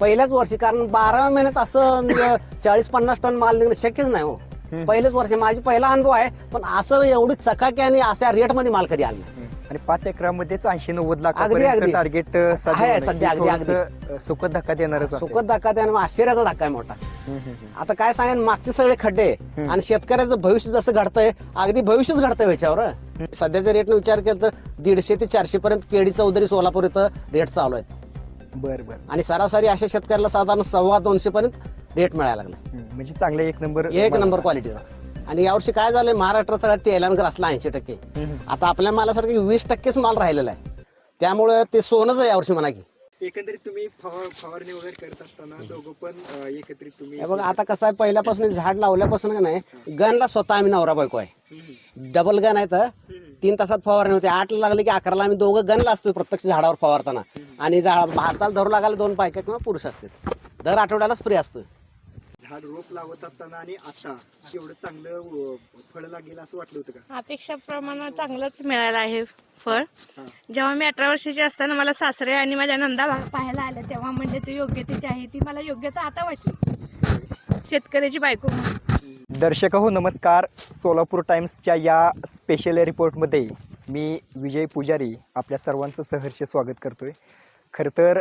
पहिल्याच वर्षी कारण बारा महिन्यात असं चाळीस पन्नास टन माल निघणं शक्यच नाही हो पहिलेच वर्ष माझी पहिला अनुभव आहे पण असं एवढी चकाकी आणि अशा रेटमध्ये माल कधी आला नाही आणि पाच एकरामध्येच ऐंशी नव्वद. लाखापर्यंत टार्गेट आहे सध्या, अगदी, अगदी. सुखद धक्का असेल. सुखद धक्का त्याने आश्चर्याचा धक्का आहे मोठा. आता काय सांगेन मागचे सगळे खड्डे. आणि शेतकऱ्याचं भविष्य जसं घडतंय अगदी भविष्यच घडतंय ह्याच्यावर सध्याच्या रेटने विचार केला तर दीडशे ते चारशे पर्यंत केळी चौधरी सोलापूर इथं रेट चालू आहेत बर बर. आणि सरासरी अशा शेतकऱ्याला साधारण सव्वा दोनशे पर्यंत रेट मिळायला लागला हम्म, म्हणजे चांगला एक नंबर एक नंबर क्वालिटीचा आणि यावर्षी काय झालंय महाराष्ट्रात सगळ्यात तेलांकर असला ऐंशी टक्के. हम्म. आता आपल्या मालासारखे वीस टक्केच माल राहिलेला आहे. त्यामुळे ते सोनच आहे यावर्षी म्हणा की. एकंदरीत तुम्ही फवा- फवारणी वगैरे करत असताना दोघं पण अं, एकत्रित तुम्ही हे बघा आता कसं आहे पहिल्यापासून झाड लावल्यापासून का नाही गनला स्वतः आम्ही नवरा बायको आहे. हम्म, डबल गन आहे तर हम्म. तीन तासात फवारणी होते. आठला लागले की अकराला आम्ही दोघं गनला असतो प्रत्यक्ष झाडावर फवारताना. आणि झाड हाताला धरू लागायला दोन बायका किंवा पुरुष असतात. दर आठवड्याला स्प्रे असतो झाड रोप लावत असताना आणि आता एवढं चांगलं फळ लागेल असं वाटलं होतं का? अपेक्षाप्रमाणे चांगलंच मिळालं आहे फळ. जेव्हा मी अठरा वर्षाची असताना मला सासरे आणि माझ्या नंदा पाहायला आल्या तेव्हा म्हणले तू योग्यतेची आहे. ती मला योग्यता आता वाटली. शेतकऱ्याची बायको म्हणून. दर्शक हो नमस्कार. सोलापूर टाइम्सच्या या स्पेशल रिपोर्टमध्ये मी विजय पुजारी आपल्या सर्वांचं सहर्ष स्वागत करतोय. खरं तर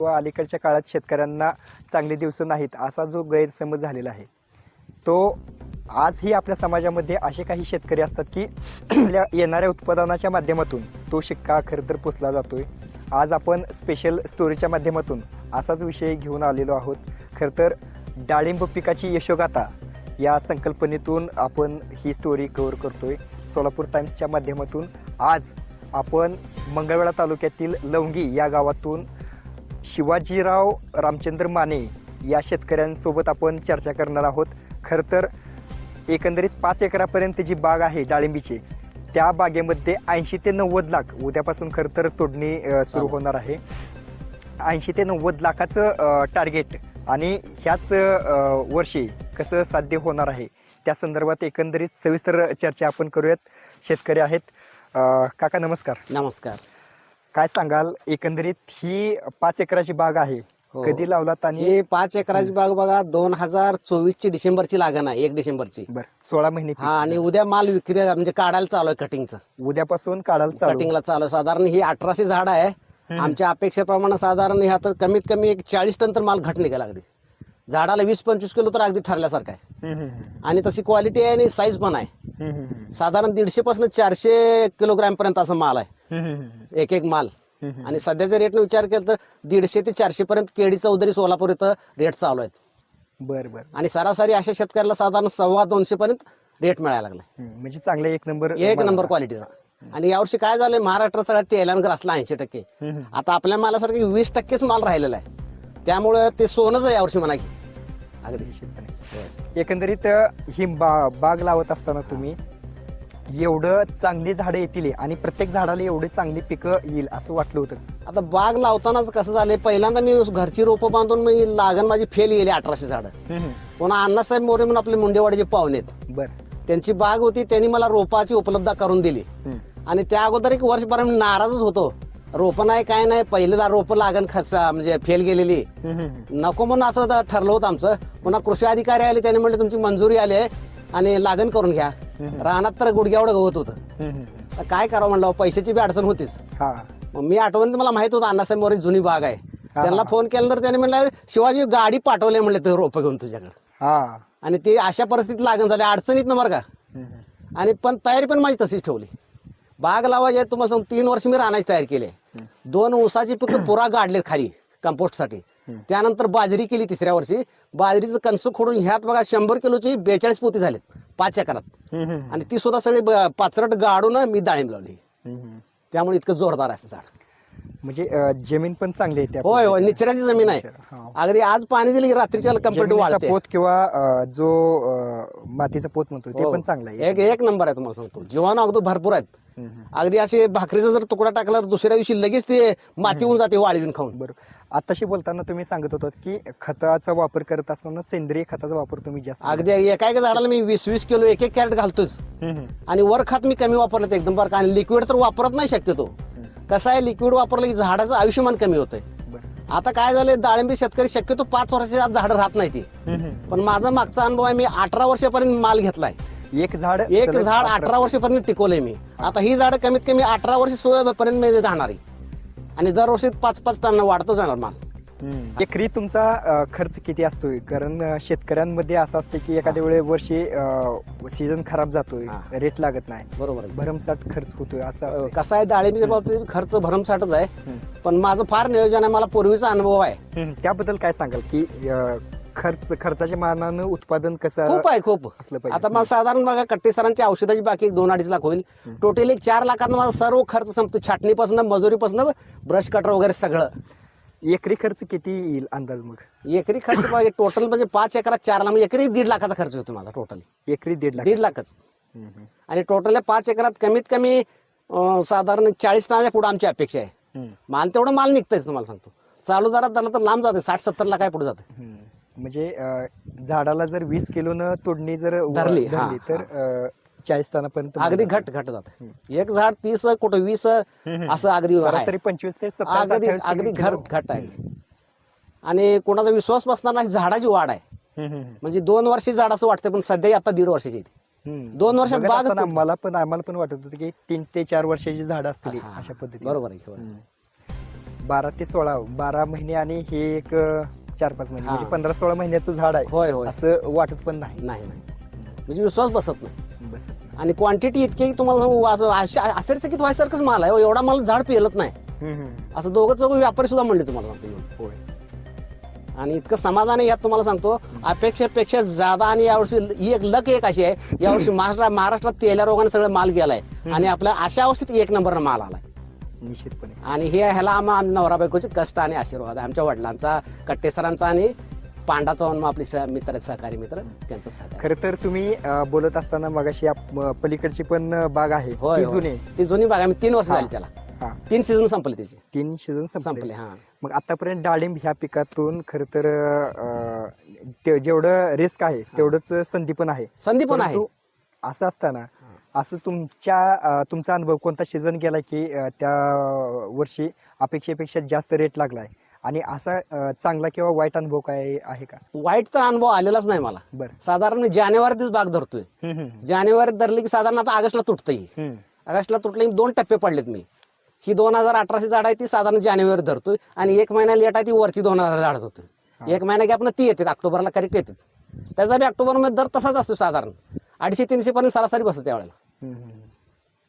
व अलीकडच्या काळात शेतकऱ्यांना चांगले दिवस नाहीत असा जो गैरसमज झालेला आहे. तो आजही आपल्या समाजामध्ये असे काही शेतकरी असतात की आपल्या येणाऱ्या उत्पादनाच्या माध्यमातून तो शिक्का खरं तर पुसला जातोय. आज आपण स्पेशल स्टोरीच्या माध्यमातून असाच विषय घेऊन आलेलो आहोत. खरं तर डाळिंब पिकाची यशोगाथा या संकल्पनेतून आपण ही स्टोरी कव्हर करतोय. सोलापूर टाइम्सच्या माध्यमातून आज आपण मंगळवेढा तालुक्यातील लवंगी या गावातून शिवाजीराव रामचंद्र माने या शेतकऱ्यांसोबत आपण चर्चा करणार आहोत. खरं तर एकंदरीत पाच एकरापर्यंत जी बाग आहे डाळिंबीची त्या बागेमध्ये ऐंशी ते नव्वद लाख उद्यापासून खरं तर तोडणी सुरू. होणार आहे. ऐंशी ते नव्वद लाखाचं टार्गेट आणि ह्याच वर्षी कसं साध्य होणार आहे त्या संदर्भात एकंदरीत सविस्तर चर्चा आपण करूयात. शेतकरी आहेत. काका नमस्कार. नमस्कार. काय सांगाल? एकंदरीत ही पाच एकराची बाग आहे. हो. कधी लावलात आणि ही पाच एकराची बाग बघा दोन हजार चोवीस ची डिसेंबरची लागण आहे एक डिसेंबरची. बर. सोळा महिने हा आणि उद्या माल विक्री म्हणजे काढायला चालू आहे कटिंगचं उद्यापासून काढायला चालू. कटिंगला चालू आहे. साधारण ही अठराशे झाड आहे. आमच्या अपेक्षेप्रमाणे साधारण ह्यात कमीत कमी एक चाळीस टन तर माल घट निघाला अगदी झाडाला वीस पंचवीस किलो तर अगदी ठरल्यासारखं आहे. हम्म, हम्म, हम्म. आणि तशी क्वालिटी आहे आणि साईज पण आहे. हम्म, हम्म, हम्म. साधारण दीडशे पासून चारशे किलोग्रॅम पर्यंत असा माल आहे. हम्म, हम्म, हम्म. एक एक माल. आणि सध्याच्या रेटने विचार केला तर दीडशे ते चारशे पर्यंत केळी चौधरी सोलापूर इथं रेट चालू आहेत. बर बर. आणि सरासरी अशा शेतकऱ्याला साधारण सव्वा दोनशे पर्यंत रेट मिळायला लागलाय. हम्म, म्हणजे चांगला एक नंबर एक नंबर क्वालिटीचा आणि यावर्षी काय झालंय महाराष्ट्रात सगळ्यात तेलांकर असला ऐंशी टक्के. आता आपल्या मालासारखे वीस टक्केच माल राहिलेला आहे. त्यामुळे ते सोनच आहे यावर्षी म्हणा की. अगदी. एकंदरीत ही बा बाग लावत असताना तुम्ही एवढं चांगली झाडं येतील आणि प्रत्येक झाडाला एवढी चांगली पिकं येईल असं वाटलं होतं. आता बाग लावतानाच कसं झालंय? पहिल्यांदा मी घरची रोपं बांधून मी लागण माझी फेल गेली अठराशे झाडं. पुन्हा अण्णासाहेब मोरे म्हणून आपले मुंडेवाडीचे पाहुणे आहेत. बर. त्यांची बाग होती त्यांनी मला रोपाची उपलब्ध करून दिली. आणि त्या अगोदर एक वर्षभर मी नाराजच होतो. रोपं नाही काय नाही पहिलं रोपं लागण खसा म्हणजे फेल गेलेली. नको म्हणून असं ठरलं होतं आमचं. पुन्हा कृषी अधिकारी आले त्यांनी म्हणले तुमची मंजुरी आली आहे. आणि लागण करून घ्या. रानात तर गुडघ्यावढं गवत होतं. तर काय करावं म्हणलं पैशाची बी अडचण होतीच. हा. मग मी आठवण मला माहीत होतं अण्णासाहेब मोरे जुनी बाग आहे. त्यांना फोन केला तर त्यांनी म्हणलं शिवाजी गाडी पाठवले म्हणले ते रोपं घेऊन तुझ्याकडे. हा. आणि ते अशा परिस्थितीत लागण झाले अडचणीत ना बरं का. आणि पण तयारी पण माझी तशीच ठेवली. बाग लावायची आहे, तुम्हाला सांगू तीन वर्ष मी रानाची तयारी केली आहे. दोन ऊसाची पिकं पुरा गाडलेत खाली कंपोस्टसाठी त्यानंतर बाजरी केली तिसऱ्या वर्षी बाजरीचं कणस खोडून ह्यात बघा शंभर किलोची बेचाळीस पोती झालेत पाच एकरात. आणि ती सुद्धा सगळी पाचरट गाडून मी डाळिंब लावली. त्यामुळे इतकं जोरदार असं झाड म्हणजे जमीन पण चांगली आहे होय होय निचऱ्याची जमीन आहे. अगदी आज पाणी दिली की रात्रीच्या कंप्लीट जमिनीचा वाढते पोत किंवा जो मातीचा पोत म्हणतो ते हो. पण चांगलं आहे एक एक नंबर आहे तुम्हाला सांगतो जीवाणू अगदी भरपूर आहेत. अगदी असे भाकरीचा जर तुकडा टाकला तर दुसऱ्या दिवशी लगेच ते माती होऊन जाते वाळवीन खाऊन. बरोबर आताशी बोलताना तुम्ही सांगत होतात की खताचा वापर करत असताना सेंद्रिय खताचा वापर तुम्ही जास्त अगदी एका एका झाडाला मी वीस वीस किलो एक एक कॅरेट घालतोच. आणि वर खात मी कमी वापरलं एकदम बरं आणि लिक्विड तर वापरत नाही शक्यतो. कसं आहे लिक्विड वापरलं की झाडाचं आयुष्यमान कमी होतंय. आता काय झालं डाळिंबी शेतकरी शक्यतो पाच वर्षाच्या आत झाडं राहत नाही ती. पण माझा मागचा अनुभव आहे मी अठरा वर्षापर्यंत माल घेतलाय. एक झाड एक सलग झाड अठरा- वर्षापर्यंत टिकवलंय मी आता ही झाडं कमीत कमी अठरा वर्ष सोळा पर्यंत मी राहणार आहे आणि दरवर्षी पाच पाच टन वाढतो जाणार माल हम्म. एकरी तुमचा अ, खर्च किती असतोय कारण अ, शेतकऱ्यांमध्ये असं असते की एखाद्या वेळे वर्षी सीझन खराब जातोय हा. रेट लागत नाही बरोबर आहे भरमसाठ खर्च होतोय असं असतंय. कसं आहे डाळिंबीच्या बाबतीत खर्च भरमसाठच आहे हम्म. पण माझं फार नियोजन आहे मला पूर्वीचा अनुभव आहे हम्म. त्याबद्दल काय सांगाल की अ, खर्च खर्चाच्या मानानं उत्पादन कसं खूप आहे खूप. असलं पाहिजे. आता मला साधारण बघा कट्टे सरांची औषधाची बाकी एक दोन अडीच लाख होईल. टोटल एक चार लाखात माझा सर्व खर्च संपतो. छाटणीपासून मजुरीपासून ब्रश कटर वगैरे सगळं. एकरी खर्च किती येईल अंदाज मग? एकरी खर्च टोटल म्हणजे पाच एकरात चार लाख म्हणजे एकरी दीड लाखाचा खर्च होतो माझा टोटल एकरी दीड लाख. दीड लाखच. आणि टोटल पाच एकरात कमीत कमी साधारण चाळीस टनाच्या पुढे आमची अपेक्षा आहे. माल तेवढं माल निघतंच तुम्हाला सांगतो. चालू दरात झालं तर लांब जाते साठ सत्तर लाख पुढे जाते. म्हणजे झाडाला जर वीस किलोनं तोडणी जर धरली, हा, तर चाळीस टनापर्यंत अगदी. घट घट जाते एक झाड तीस कुठं वीस हम्म. असं अगदी आहे. सरासरी पंचवीस ते अगदी अठ्ठावीस अगदी किलो- घर घट आहे आणि कोणाचा विश्वास बसणार नाही झाडाची वाढ आहे हम्म, हम्म, म्हणजे दोन वर्षी झाड असं वाटतं पण सध्या आता दीड वर्षाची आहे ती. हम्म. दोन वर्षात बघत बागच असताना तुटली. मला पण आम्हाला पण वाटत होतं की तीन ते चार वर्षाची झाड असतील हा, अशा पद्धतीने बरोबर आहे. बारा ते सोळा बारा महिने आणि हे एक अ, चार पाच महिने हा. म्हणजे पंधरा सोळा महिन्याचं झाड आहे. होय होय. असं वाटत पण नाही. नाही नाही. म्हणजे विश्वास बसत नाही. बस आणि क्वांटिटी इतकी की तुम्हाला सांगू, असं आश्च- आश्चर्यचकित व्हायसारखंच माल आहे. हो. एवढा माल झाड पेलत नाही. असं दोघं चौघ व्यापारी सुद्धा म्हणले तुम्हाला सांगतो. होय. आणि इतकं समाधान आहे यात तुम्हाला सांगतो अपेक्षेपेक्षा ज्यादा आणि यावर्षी ही एक लक एक अशी आहे यावर्षी महाराष्ट्र महाराष्ट्रात तेल्या रोगाने सगळं माल गेलाय. आणि आपल्या अशा अवस्थेत एक नंबर माल आलाय. निश्चितपणे. आणि हे ह्याला आम्हा आम- नवरा बायकोचे कष्ट आणि आशीर्वाद आहे. आमच्या वडिलांचा कट्टेसरांचा आणि पांडा चव्हाण आपले सह- मित्र आहेत सहकारी मित्र त्यांचं सहकार्य. खरं तर तुम्ही अ, बोलत असताना मगाशी आप- म, पलीकडची पण बाग आहे. होय ती होय. जुनी. ती जुनी बाग आम्ही तीन वर्ष हा. झाली त्याला. हा. तीन सीझन संपले त्याचे. तीन सीझन संपले. संपले हा. मग आतापर्यंत डाळिंब ह्या पिकातून खर तर अ, ते जेवढं रिस्क आहे तेवढंच संधी पण आहे. संधी पण आहे. परंतु असं असताना असं तुमच्या तुमचा अनुभव कोणता? सीझन गेला की त्या वर्षी अपेक्षेपेक्षा जास्त रेट लागलाय. आणि असा चांगला किंवा वाईट अनुभव काय आहे का? वाईट तर अनुभव आलेलाच नाही मला. बरं. साधारण मी जानेवारीतच बाग धरतोय. जानेवारीत धरली की साधारण आता ऑगस्टला तुटतं ही. ऑगस्टला तुटले की दोन टप्पे पडलेत मी. ही दोन हजार अठराशे झाड आहे ती साधारण जानेवारी धरतोय. आणि एक महिना लेट आहे ती वरची दोन हजार झाड होतोय एक महिना गॅपनं ती येते ऑक्टोबरला करेक्ट येतात त्याचा बी ऑक्टोबरमध्ये दर तसाच असतो साधारण. अडीचशे तीनशे पर्यंत सरासरी बसतं त्यावेळेला.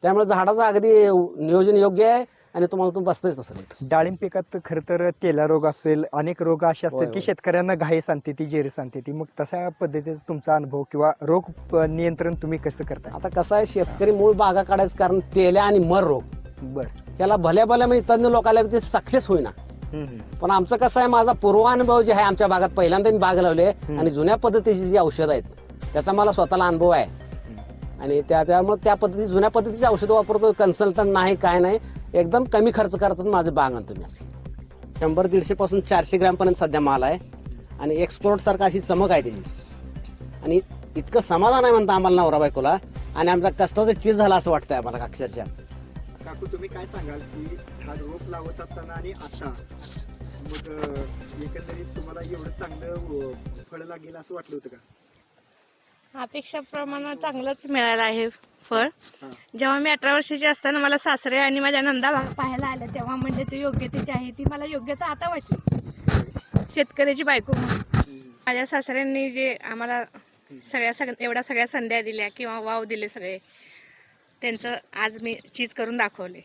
त्यामुळे झाडाचं अगदी नियोजन योग्य आहे आणि तुम्हाला तुम्ही बसतच तसं डाळिंब पिकात खर तर तेला रोग असेल अनेक रोग असे असतात की. शेतकऱ्यांना घाई सांगते ती जेरी सांगते ती. मग तशा पद्धतीचा तुमचा अनुभव किंवा रोग नियंत्रण तुम्ही कसं करता आता कसं आहे शेतकरी मूळ बागा काढायचं कारण तेल्या आणि मर रोग. बर. याला भल्या भल्या म्हणजे तज्ञ लोकांना ते सक्सेस होईना. पण आमचं कसं आहे माझा पूर्वानुभव जे आहे आमच्या भागात पहिल्यांदा मी बाग लावले आणि जुन्या पद्धतीची जी औषधं आहेत त्याचा मला स्वतःला अनुभव आहे. आणि त्या त्यामुळे त्या पद्धती जुन्या पद्धतीची औषधं वापरतो कन्सल्टंट नाही काय नाही. एकदम कमी खर्च करतात माझं बाग आणतो मी अशी शंभर दीडशे पासून चारशे ग्रॅम पर्यंत सध्या माल आहे. आणि एक्सपोर्ट सारखा अशी चमक आहे त्याची. आणि इतकं समाधान आहे म्हणता आम्हाला नवरा बायकोला. आणि आमचा कष्टाचं चीज झाला असं वाटतंय आम्हाला अक्षरशः. काकू तुम्ही काय सांगाल की झाड रोप लावत असताना आणि आता? मग एकंदरीत तुम्हाला एवढं चांगलं फळ लागेल असं वाटलं होतं का? अपेक्षाप्रमाणे चांगलंच मिळालं आहे फळ. हा. जेव्हा मी अठरा वर्षाची असताना मला सासरे आणि माझ्या नंदा बा- पाहायला आल्या तेव्हा म्हणजे तू योग्यतेची आहे. ती मला योग्यता आता वाटली. शेतकऱ्याची बायको म्हणून. माझ्या सासऱ्यांनी जे आम्हाला सगळ्या सग एवढ्या सगळ्या संध्या दिल्या किंवा वाव दिले सगळे त्यांचं आज मी चीज करून दाखवले.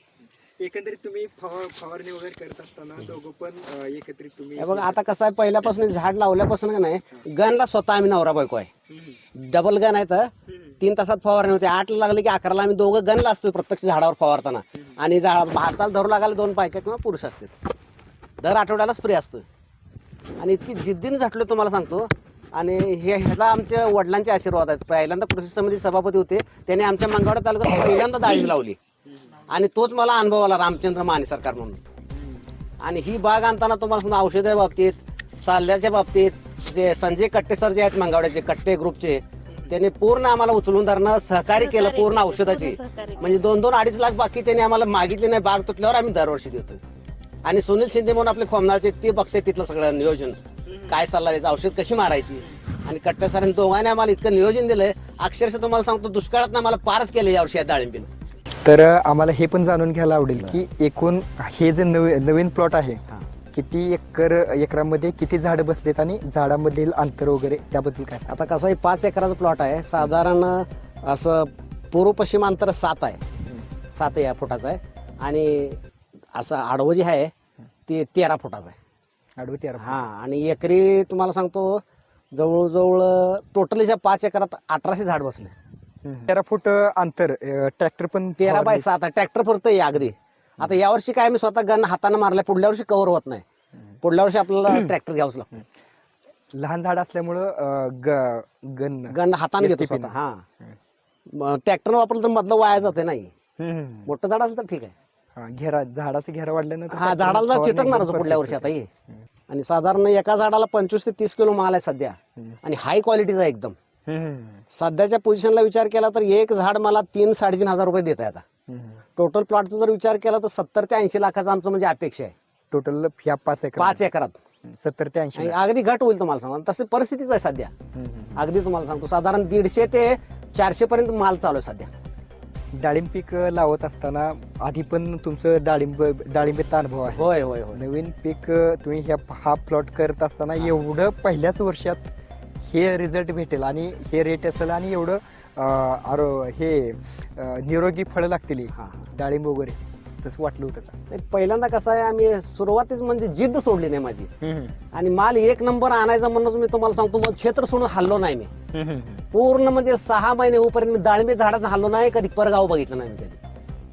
एकंदरीत तुम्ही फवार फवारणी वगैरे करत असताना दोघं पण एकत्रित तुम्ही बघा आता कसं आहे पहिल्यापासून झाड लावल्यापासून का नाही गनला स्वतः आम्ही नवरा बायको आहे. डबल गन आहे तर तीन तासात फवारणी होते. आठला लागले की अकराला आम्ही दोघं गनला असतो प्रत्यक्ष झाडावर फवारताना. आणि झाड हाताला धरू लागायला दोन बायका किंवा पुरुष असतात. दर आठवड्याला स्प्रे असतो आणि इतकी जिद्दीने झटलो तुम्हाला सांगतो. आणि हे ह्याला आमच्या वडिलांचे आशीर्वाद आहेत. पहिल्यांदा कृषी समिती सभापती होते. त्याने आमच्या मंगळवार तालुक्यात पहिल्यांदा डाळिंब लावली. आणि तोच मला अनुभव आला रामचंद्र माने सरकार म्हणून. आणि ही बाग आणताना तुम्हाला समजा औषधाच्या बाबतीत साल्ल्याच्या बाबतीत जे संजय कट्टे सर जे आहेत मंगावड्याचे कट्टे ग्रुपचे त्यांनी पूर्ण आम्हाला उचलून धरणं सहकार्य केलं पूर्ण औषधाची. म्हणजे दोन दोन अडीच लाख बाकी त्यांनी आम्हाला मागितले नाही बाग तुटल्यावर आम्ही दरवर्षी देतोय. आणि सुनील शिंदे म्हणून आपले खोमनाळचे ते बघते तिथलं सगळं नियोजन. काय सल्ला द्यायचा औषध कशी मारायची? आणि कट्टे सरांनी दोघांनी आम्हाला इतकं नियोजन दिलंय. अक्षरशः तुम्हाला सांगतो दुष्काळात आम्हाला पारच केलं या डाळिंबीनं. तर अ, आम्हाला हे पण जाणून घ्यायला आवडेल की एकूण हे जे नवी- नवीन प्लॉट आहे. किती एकर एकरामध्ये किती झाडं बसलेत आणि झाडामधील अंतर वगैरे त्याबद्दल काय? आता कसं आहे पाच एकराचा प्लॉट आहे. साधारण असं पूर्व पश्चिम अंतर सात आहे. सात या फुटाचं आहे. आणि असं आडवं जे आहे ते तेरा फुटाचं आहे. आडवं तेरा हा आणि एकरी तुम्हाला सांगतो जवळजवळ टोटलीच्या पाच एकरात अठराशे झाड बसले. तेरा फूट अंतर ट्रॅक्टर पण तेरा बाय सात ट्रॅक्टर पुरतं आहे अगदी. आता यावर्षी काय मी स्वतः गन हाताने मारल्या पुढल्या वर्षी कव्हर होत नाही. पुढल्या वर्षी आपल्याला ट्रॅक्टर घ्यावंच लागतं. लहान झाड असल्यामुळं ग- गन. गन हाताने घेतो स्वतः हा. ट्रॅक्टर वापरलं तर मधलं वाया जाते नाही. हम्म. मोठं झाड असेल तर ठीक आहे. हा, घेरा झाडाचं घेरा वाढल्यानंतर हा झाडाला चिटकणारच एकदम पुढल्या वर्षी आता. हे. आणि साधारण एका झाडाला पंचवीस ते तीस किलो माल आहे सध्या. आणि हाय क्वालिटीचा आहे एकदम. सध्याच्या पोझिशनला विचार केला तर एक झाड मला तीन साडेतीन हजार रुपये देत आहे आता. टोटल प्लॉटचा जर विचार केला तर सत्तर ते ऐंशी लाखाचा आमचं म्हणजे अपेक्षा आहे. टोटल ह्या पाच एकर पाच एकरात. सत्तर ते ऐंशी आणि अगदी घट होईल तुम्हाला सांगा. तशी परिस्थितीच आहे सध्या. अगदी तुम्हाला सांगतो. साधारण दीडशे ते चारशे पर्यंत माल चालू आहे सध्या. डाळिंब पीक लावत असताना आधी पण तुमचं डाळिंब डाळिंबीचा अनुभव आहे. होय होय होय. नवीन पीक तुम्ही ह्या हा प्लॉट करत असताना एवढं पहिल्याच वर्षात हे रिझल्ट भेटेल आणि हे रेट असेल आणि एवढं आरो हे निरोगी फळं लागतील ही. डाळिंब वगैरे. तसं वाटलं होतं? नाही, पहिल्यांदा कसं आहे आम्ही सुरुवातीच म्हणजे जिद्द सोडली नाही माझी. आणि माल एक नंबर आणायचा म्हणून मी तुम्हाला सांगतो क्षेत्र सोडून हल्लो नाही मी. पूर्ण म्हणजे सहा महिने होईपर्यंत मी डाळिंबी झाडात हल्लो नाही कधी परगाव बघितलं नाही मी कधी.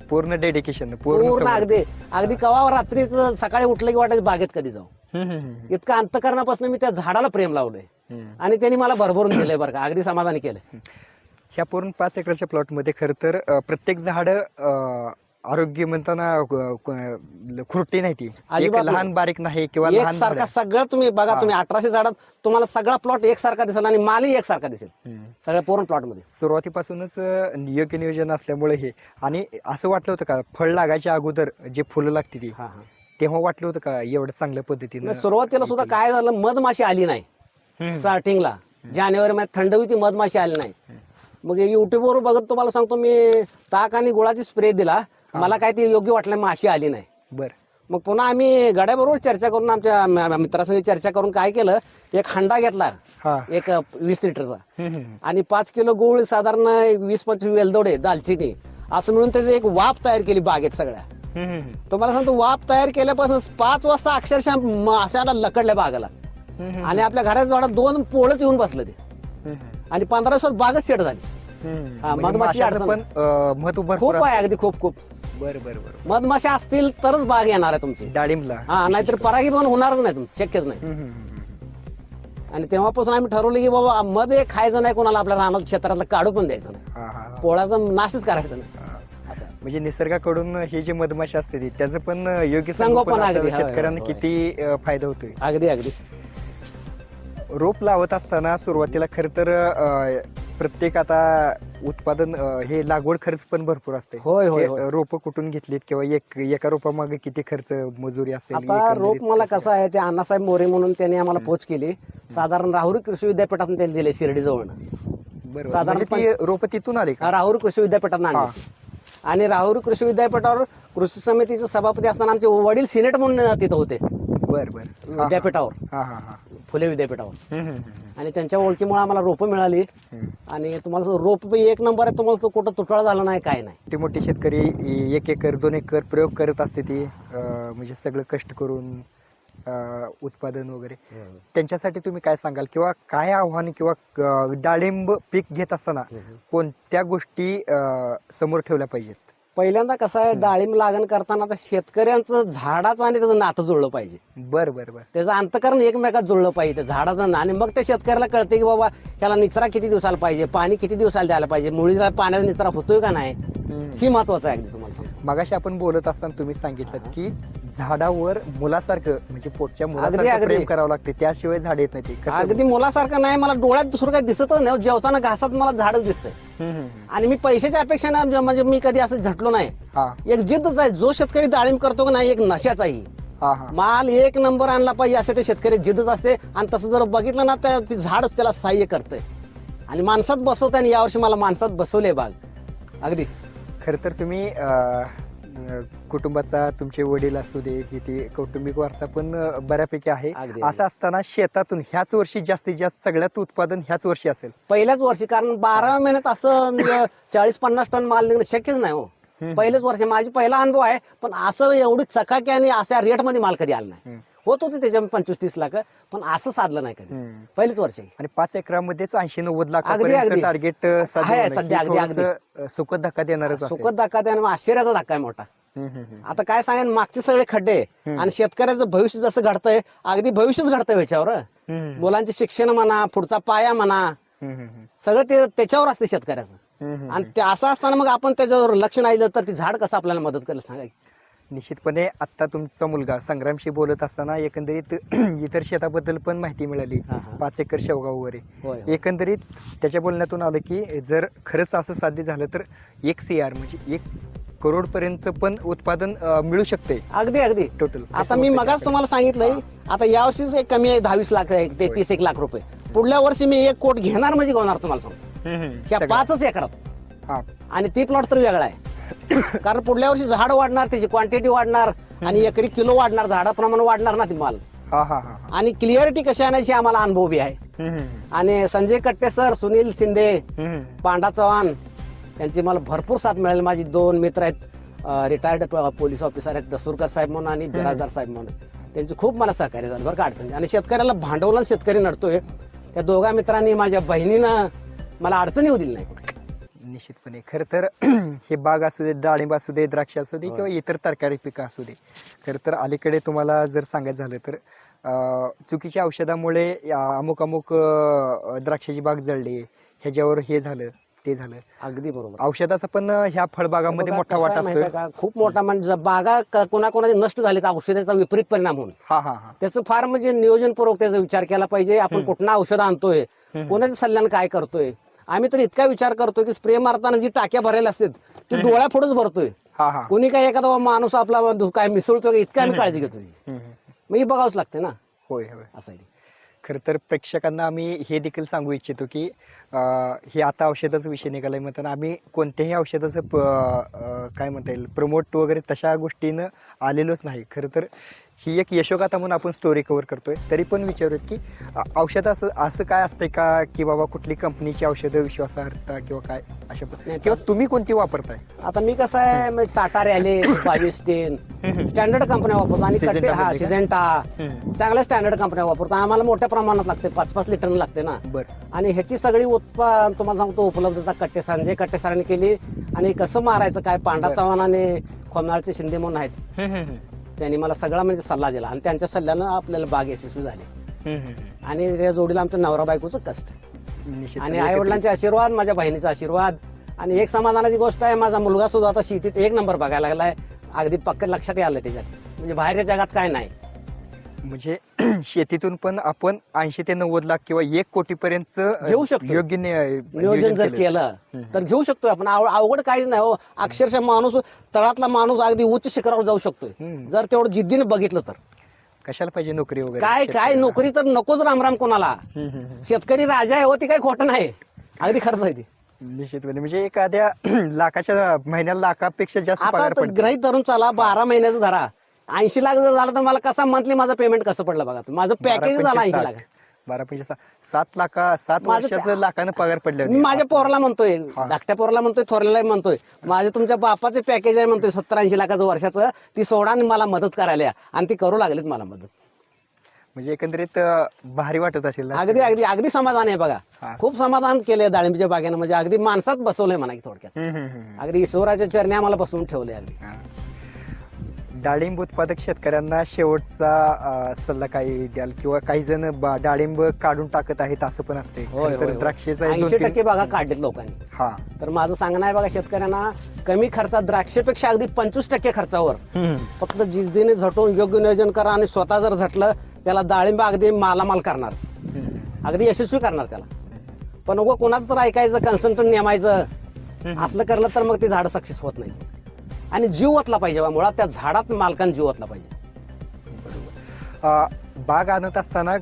पूर्ण डेडिकेशन पूर्ण पूर्ण समर्पण. अगदी अगदी कवा रात्रीच सकाळी उठलं की वाटायचं बागेत कधी जाऊ. हम्म, हम्म, हम्म. इतकं अंतकरणापासून मी त्या झाडाला प्रेम लावलंय. हम्म. आणि त्यांनी मला भरभरून दिलंय बरं का अगदी समाधानी केलंय. ह्या पूर्ण पाच एकरच्या प्लॉटमध्ये खरं तर प्रत्येक झाड आरोग्य म्हणताना खुरटी नाही ती. एक अजिबात लहान. बारीक नाही किंवा एक लहान सारखा झाडं. सगळं तुम्ही बघा हा. तुम्ही अठराशे झाडात तुम्हाला सगळा प्लॉट एकसारखा दिसेल आणि मालही एकसारखा दिसेल. हम्म. सगळ्या पूर्ण प्लॉटमध्ये. सुरुवातीपासूनच अं, योग्य नियोजन असल्यामुळे हे. आणि असं वाटलं होतं का फळ लागायच्या अगोदर जे फुलं लागते ती हा हा. तेव्हा वाटलं होतं का एवढं चांगल्या पद्धतीनं नाही, सुरुवातीला सुद्धा काय झालं मधमाशी आली नाही. हम्म. स्टार्टिंगला जानेवारी मध्ये थंड होती मधमाशी आली नाही. मग युट्यूबवर बघत तुम्हाला सांगतो मी ताक आणि गुळाची स्प्रे दिला. मला काय ते योग्य वाटलं माशी आली नाही. बर. मग पुन्हा आम्ही गड्याबरोबर चर्चा करून आमच्या मित्रासंग चर्चा करून काय केलं एक हंडा घेतला. हा. एक वीस लिटरचा. आणि पाच किलो गूळ साधारण वीस पंचवीस वेलदोडे दालचिनी. असं मिळून त्याची एक वाफ तयार केली बागेत सगळ्या. तुम्हाला सांगतो वाफ तयार केल्यापासून पाच वाजता अक्षरशः माशाला लकडल्या बागाला. आणि आपल्या घराच्या जोडात दोन पोळच येऊन बसलं ते. आणि पंधरा दिवसात बागच सेट झाली. हा, म्हणजे मधमाशी माशाचं अडचण. पण अं, महत्त्व भरपूर खूप आहे अगदी खूप खूप. बर बर बर. मधमाशा असतील तरच बाग येणार आहे तुमची. डाळिंबला. हा नाहीतर परागी पण होणारच नाही तुमचं शक्यच नाही. हम्म, हम्म, हम्म. आणि तेव्हापासून आम्ही ठरवलं की बाबा मध्ये खायचं नाही कोणाला आपल्या रानात क्षेत्रातलं काढू पण द्यायचं नाही. हा, हा, हा. पोळाचा नाशच करायचा नाही. हा. असं. म्हणजे निसर्गाकडून हे जे मधमाशी असते ती, त्याचं पण योग्य संगोपन संगोपन अगदी, होय, शेतकऱ्यांना होय. किती अं, फायदा होतोय. अगदी अगदी. रोप लावत असताना सुरुवातीला खर तर अं, प्रत्येक आता उत्पादन अं, हे लागवड खर्च पण भरपूर असते. होय, होय, होय. रोप कुठून घेतलीत किंवा एक एका रोपामागे किती खर्च मजुरी असेल आता एकंदरीत रोप मला कसं कसं आहे ते अण्णासाहेब मोरे म्हणून त्यांनी आम्हाला पोच केली. साधारण राहुरी कृषी विद्यापीठातून त्यांनी दिले शिर्डी जवळ बरोबर. साधारण म्हणजे ती रोप तिथून आली का? राहुरी कृषी विद्यापीठात आणली. आणि राहुरी कृषी विद्यापीठावर कृषी समितीचे सभापती असताना आमचे वडील सिनेट म्हणून तिथं होते. बर बर. विद्यापीठावर. हा हा हा. फुले विद्यापीठावर. आणि त्यांच्या ओळखीमुळे आम्हाला रोपं मिळाली. आणि तुम्हाला रोप एक नंबर आहे तुम्हाला तो कुठं तुटळा झाला नाही काय नाही. मोठे मोठे शेतकरी एक एकर दोन एकर प्रयोग करत असते ती म्हणजे सगळं कष्ट करून उत्पादन वगैरे. त्यांच्यासाठी तुम्ही काय सांगाल? किंवा काय आव्हान किंवा डाळिंब पीक घेत असताना कोणत्या गोष्टी समोर ठेवल्या पाहिजेत? पहिल्यांदा कसं आहे डाळिंब लागण करताना आता शेतकऱ्यांचं झाडाचं आणि त्याचं नातं जुळलं पाहिजे. बर बर बर. त्याचं अंतकरण एकमेकात जुळलं पाहिजे त्या झाडाचं ना- आणि मग त्या शेतकऱ्याला कळते की बाबा ह्याला निचरा किती दिवसाला पाहिजे पाणी किती दिवसाला द्यायला पाहिजे मुळीला पाण्याचा निचरा होतोय का नाही ही महत्वाचं आहे अगदी तुम्हाला सांगतो. मगाशी आपण बोलत असताना तुम्ही सांगितलं की झाडावर मुलासारखं म्हणजे पोटच्या मुलासारखं अगदी. प्रेम करावं लागते त्याशिवाय झाड येत नाही ते. कसं? अगदी मुलासारखं नाही मला डोळ्यात दुसरं काही दिसतच नाही. जेवताना घासात मला झाडच दिसतंय. आणि मी पैशाच्या अपेक्षाने म्हणजे मी कधी असं झटलो नाही. एक जिद्दच आहे. जो शेतकरी डाळिंब करतो का नाही एक नशाचाही माल एक नंबर आणला पाहिजे असे ते शेतकरी जिद्दच असते. आणि तसं जर बघितलं ना तर ती झाडच त्याला सहाय्य करतंय आणि माणसात बसवते आणि यावर्षी मला माणसात बसवले बाग. अगदी. खर तर तुम्ही कुटुंबाचा तुमचे वडील असू दे की ते कौटुंबिक वारसा पण बऱ्यापैकी आहे. अगदी, असं असताना शेतातून ह्याच वर्षी जास्तीत जास्त सगळ्यात उत्पादन ह्याच वर्षी असेल. पहिल्याच वर्षी कारण बारा महिन्यात असं म्हणजे चाळीस पन्नास टन माल निघणं शक्यच नाही हो. हम्म. पहिलेच वर्ष माझी पहिला अनुभव आहे पण असं एवढी चकाकी आणि अशा रेटमध्ये माल कधी आला नाही. हम्म. होत होते त्याच्या पंचवीस तीस लाख पण असं साधलं नाही कधी हम्म. पहिलेच वर्ष आहे. आणि पाच एकरामध्येच ऐंशी नव्वद अगदी. लाखापर्यंत टार्गेट आहे, सध्या अगदी, अगदी. सुखद धक्का देणारच असेल. सुखद धक्का त्याने आश्चर्याचा धक्का आहे मोठा हम्म, हम्म, हम्म. आता काय सांगेन मागचे सगळे खड्डे हम्म. आणि शेतकऱ्याचं भविष्य जसं घडतंय अगदी भविष्यच घडतंय ह्याच्यावर हम्म, मुलांचे शिक्षण म्हणा पुढचा पाया म्हणा हम्म, हम्म, सगळं ते त्याच्यावर असते शेतकऱ्याचं हम्म, हम्म. आणि ते असं असताना मग आपण त्याच्यावर लक्ष नाही दिलं तर ती झाड कसं आपल्याला मदत करेल सांगा की? निश्चितपणे आता तुमचा मुलगा संग्रामशी बोलत असताना एकंदरीत इतर शेताबद्दल पण माहिती मिळाली. पाच एकर शेवगा वगैरे. एकंदरीत त्याच्या बोलण्यातून आलं की जर खरंच असं साध्य झालं तर एक सी आर म्हणजे एक करोड पर्यंत पण उत्पादन मिळू शकते अगदी अगदी. टोटल आता मी मगाच तुम्हाला सांगितलंय आता यावर्षीच एक कमी आहे दहावीस लाख आहे ते तीस एक लाख रुपये. पुढल्या वर्षी मी एक कोट घेणार म्हणजे घेणार तुम्हाला सांगतो पाचच एकरात. हा. आणि ती प्लॉट तर वेगळा आहे. कारण पुढल्या वर्षी झाड वाढणार त्याची क्वांटिटी वाढणार आणि एकरी किलो वाढणार झाडाप्रमाणे वाढणार ना ती माल. हा हा हा हा. आणि क्लिअरिटी कशी आणायची आम्हाला अनुभव बी आहे. हम्म, आणि संजय कट्टे सर सुनील शिंदे हम्म. पांडा चव्हाण यांची मला भरपूर साथ मिळाली. माझी दोन मित्र आहेत रिटायर्ड पोलीस ऑफिसर आहेत दसूरकर साहेब म्हणून आणि बिराजदार साहेब म्हणून. त्यांची खूप मला सहकार्य झालं बरं का अडचण आणि शेतकऱ्याला भांडवला शेतकरी नडतोय त्या दोघा मित्रांनी माझ्या बहिणीनं मला अडचण येऊ दिली नाही. निश्चितपणे. खरं तर हे बाग असू दे डाळिंब असू दे द्राक्ष असू दे होय. किंवा इतर तरकारी पिकं असू दे. खरं तर अलीकडे तुम्हाला जर सांगायचं झालं तर चुकीच्या औषधामुळे अमुक अमुक द्राक्षाची बाग जळली ह्याच्यावर हे झालं ते झालं. अगदी बरोबर. औषधाचा पण ह्या फळबागामध्ये मोठा वाटा माहिती असतो का? खूप मोठा म्हणजे बागा कोणाकोणाचे नष्ट झाले तर औषधाचा विपरीत परिणाम होऊन. हा हा हा. त्याचं फार म्हणजे नियोजनपूर्वक त्याचा विचार केला पाहिजे. आपण. कुठनं औषध आणतोय. कोणाच्या सल्ल्यानं काय करतोय? आम्ही तर इतका विचार करतो की स्प्रे मारताना जी टाक्या भरायला असतात ती हम्म. डोळ्यापुढेच भरतोय हा हा कोणी काय एखादा माणूस आपला काय मिसळतोय का इतका आम्ही. काळजी घेतो त्याची. हम्म, हम्म. मग ही बघावंच लागते ना होय होय असं आहे ते. खरं तर प्रेक्षकांना आम्ही हे देखील सांगू इच्छितो की अं, हे आता औषधाचा विषय निघालाय म्हणताना आम्ही कोणत्याही औषधाचं प- अं, काय म्हणता येईल प्रमोट वगैरे तशा गोष्टीनं आलेलोच नाही खरं तर ही एक यशोगाथा म्हणून आपण स्टोरी कव्हर करतोय. तरी पण विचारूयात की औषध असं असं काय असतंय का? की बाबा कुठली कंपनीची औषधं विश्वासार्हता किंवा काय? अशा किंवा तुम्ही कोणती वापरताय? आता मी कसं आहे मी टाटा रॅले बावीस टेन स्टँडर्ड कंपन्या वापरतो. आणि हा? सिजेंटा चांगल्या स्टँडर्ड कंपन्या वापरतो. आम्हाला मोठ्या प्रमाणात लागते. पाच पाच लिटर लागते ना. बर. आणि ह्याची सगळी उत्पादन तुम्हाला सांगतो उपलब्धता कट्टे संजय कट्टे सरांनी केली. आणि कसं मारायचं काय? पांडा. चव्हाण आणि खोमनाळचे शिंदे म्हणून आहेत. त्यांनी मला सगळा म्हणजे सल्ला दिला. आणि त्यांच्या सल्ल्यानं आपल्याला बाग यशस्वी झाली. आणि त्या जोडीला आमच्या नवरा बायकोचं कष्ट. आणि आई वडिलांचे आशीर्वाद माझ्या बहिणीचा आशीर्वाद. आणि एक समाधानाची गोष्ट आहे माझा मुलगा सुद्धा आता शेतीत एक नंबर बघायला लागलाय. अगदी पक्क लक्षात आलं त्याच्यात. म्हणजे बाहेरच्या जगात काय नाही. म्हणजे शेतीतून पण आपण ऐंशी ते नव्वद लाख किंवा एक कोटी पर्यंत घेऊ शकतो. योग्य नियोजन जर केलं. तर घेऊ शकतोय आपण अवघड काहीच नाही हो अक्षरशः माणूस तळातला माणूस अगदी उच्च शिखरावर जाऊ शकतोय. जर तेवढं जिद्दीने बघितलं तर कशाला पाहिजे नोकरी वगैरे काय काय? नोकरी तर नकोच रामराम कोणाला. शेतकरी राजा आहे हो ती काही खोटं नाही अगदी खरंच आहे ती निश्चितपणे म्हणजे एखाद्या लाखाच्या महिन्याला लाखापेक्षा जास्त. ग्रहित धरून चला बारा महिन्याचं धरा ऐंशी लाख जर झालं तर मला कसा मंथली माझं पेमेंट कसं पडलं बघा तुम्ही. माझं पॅकेज झालं ऐंशी लाख. बारा पंचवीस सात लाखा सात माझं वर्षाचं लाखानं पगार पडले मी माझ्या पोराला म्हणतोय. धाकट्या पोराला म्हणतोय थोरल्याला म्हणतोय माझे तुमच्या बापाचे पॅकेज आहे म्हणतोय सत्तर ऐंशी लाखाचं वर्षाचं ती सोडा आणि मला मदत करायला या. आणि ती करू लागलीत मला मदत म्हणजे एकंदरीत अं, भारी वाटत असेल ना? अगदी अगदी अगदी समाधान आहे बघा हा. खूप समाधान केलंय डाळिंबीच्या बागेनं म्हणजे अगदी माणसात बसवलंय म्हणा की थोडक्यात हम्म, हम्म, हम्म. अगदी ईश्वराच्या चरणी आम्हाला बसवून ठेवले अगदी हा. डाळिंब उत्पादक शेतकऱ्यांना शेवटचा सल्ला काही द्याल किंवा काही जण डाळिंब काढून टाकत आहेत असं पण असते द्राक्षेचा ऐंशी टक्के बागा काढलेत लोकांनी. हा. तर माझं सांगणं आहे बघा शेतकऱ्यांना कमी खर्चात द्राक्षेपेक्षा अगदी पंचवीस टक्के खर्चावर. फक्त जिद्दीने झटून योग्य नियोजन करा आणि स्वतः जर झटलं त्याला डाळिंब अगदी मालामाल करणार. अगदी यशस्वी करणार त्याला. पण उगं कोणाचं तर ऐकायचं कन्सल्टंट नेमायचं. असलं करलं तर मग ते झाड सक्सेस होत नाही आणि जीव ओतला पाहिजे बा. मुळात त्या झाडात मालकाने जीव ओतला पाहिजे. अ, बाग आणत असताना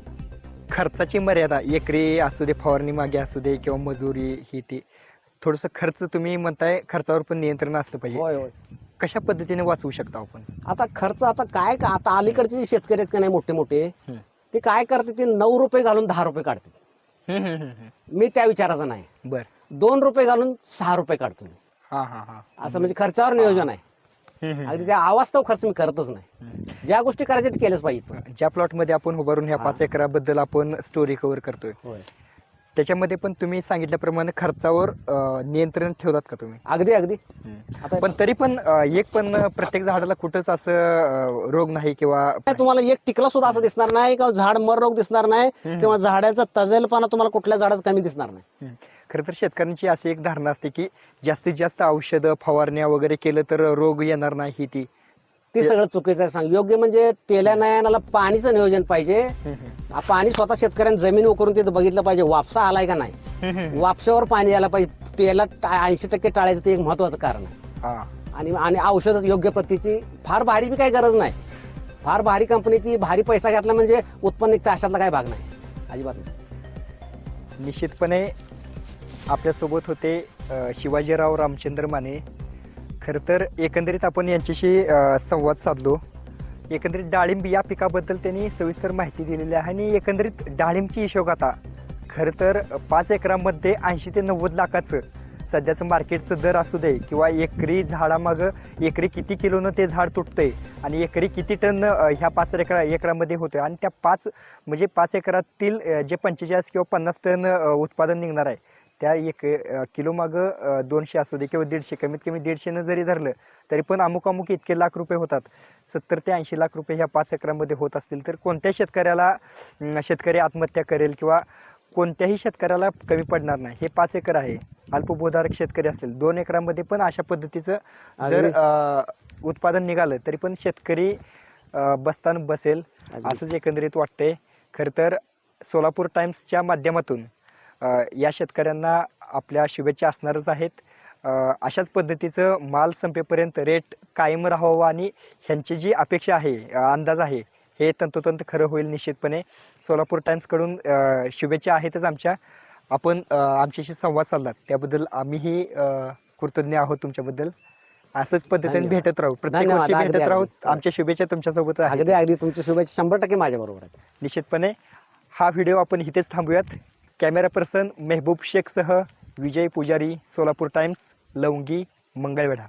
खर्चाची मर्यादा एकरी असू दे फवारणी मागे असू दे किंवा मजुरी ही ती थोडंसं खर्च तुम्ही म्हणताय खर्चावर पण नियंत्रण असलं पाहिजे. होय होय. कशा पद्धतीने वाचवू शकता आपण? आता खर्च आता काय का आता अलीकडचे जे शेतकरी आहेत का नाही मोठे मोठे हम्म. ते काय करते ते नऊ रुपये घालून दहा रुपये काढतात. मी त्या विचाराचा नाही. बर. दोन रुपये घालून सहा रुपये काढतो मी. हा हा हा. असं म्हणजे खर्चावर नियोजन आहे. हम्म, हम्म, अगदी त्या आवास्तव खर्च मी करतच नाही. ज्या गोष्टी करायच्या ते केल्याच पाहिजेत. ज्या प्लॉटमध्ये आपण उभारून ह्या. पाच एकराबद्दल आपण स्टोरी कव्हर करतोय. होय. त्याच्यामध्ये पण तुम्ही सांगितल्याप्रमाणे खर्चावर अ, नियंत्रण ठेवलात का तुम्ही? अगदी अगदी. आता पण तरी पण अ, एक पण प्रत्येक झाडाला कुठंच असं अ, रोग नाही किंवा काय तुम्हाला एक टिकला सुद्धा असं दिसणार नाही किंवा झाड मर रोग दिसणार नाही हम्म. किंवा झाडाचा तजेलपणा तुम्हाला कुठल्या झाडात कमी दिसणार नाही. खरं तर शेतकऱ्यांची अशी एक धारणा असते की जास्तीत जास्त औषधं फवारण्या वगैरे केलं तर रोग येणार नाही ती. ते सगळं चुकीचं आहे. सांग योग्य म्हणजे तेल्या नयनाला पाणीचं नियोजन पाहिजे. पाणी स्वतः शेतकऱ्यांनी जमीन उकरून तिथं बघितलं पाहिजे वापसा आलाय का नाही? वापशावर पाणी यायला पाहिजे. तेला ऐंशी टक्के टाळायचं ते एक महत्वाचं कारण आहे. आणि आणि औषध योग्य प्रतीची फार भारी बी काही गरज नाही. फार भारी कंपनीची भारी पैसा घेतला म्हणजे उत्पन्न निघतं अशातला काही भाग नाही. अजिबात नाही. निश्चितपणे आपल्यासोबत होते शिवाजीराव रामचंद्र माने. खरं तर एकंदरीत आपण यांच्याशी संवाद साधलो. एकंदरीत डाळिंब या पिकाबद्दल त्यांनी सविस्तर माहिती दिलेली आहे आणि एकंदरीत डाळिंबची आता खरं तर पाच एकरामध्ये ऐंशी ते नव्वद लाखाचं सध्याचं मार्केटचं दर असू दे किंवा एकरी झाडामागं एकरी किती किलोनं ते झाड तुटतंय आणि एकरी किती टन ह्या पाच एकरा एकरामध्ये होतोय. आणि त्या पाच म्हणजे पाच एकरातील जे पंचेचाळीस किंवा पन्नास टन उत्पादन निघणार आहे त्या एक अ, किलो मागं अ, दोनशे असू दे किंवा दीडशे कमीत कमी दीडशेनं जरी धरलं तरी पण अमुक अमुक इतके लाख रुपये होतात. सत्तर ते ऐंशी लाख रुपये ह्या पाच एकरामध्ये होत असतील तर कोणत्या शेतकऱ्याला शेतकरी आत्महत्या करेल किंवा कोणत्याही शेतकऱ्याला कमी पडणार नाही? हे पाच एकर आहे. अल्पभूधारक शेतकरी असतील. दोन एकरामध्ये पण अशा पद्धतीचं जर उत्पादन निघालं तरी पण शेतकरी बसताना बसेल. असंच एकंदरीत वाटतंय. खरं तर सोलापूर टाइम्सच्या माध्यमातून या शेतकऱ्यांना आपल्या शुभेच्छा असणारच आहेत. अशाच पद्धतीचं माल संपेपर्यंत रेट कायम राहावं आणि ह्यांची जी अपेक्षा आहे अंदाज आहे हे तंतोतंत खरं होईल निश्चितपणे. सोलापूर टाइम्सकडून अ, शुभेच्छा आहेतच आमच्या. आपण आमच्याशी संवाद साधलात. त्याबद्दल आम्हीही कृतज्ञ आहोत तुमच्याबद्दल. असंच पद्धतीने. भेटत राहू. प्रत्येक. वर्षी भेटत राहू. आमच्या शुभेच्छा तुमच्यासोबत अगदी अगदी. तुमची शुभेच्छा शंभर टक्के माझ्या बरोबर आहेत. निश्चितपणे. हा व्हिडिओ आपण इथेच थांबूयात. कॅमेरा पर्सन मेहबूब शेखसह विजय पुजारी सोलापूर टाइम्स लवंगी मंगळवेढा.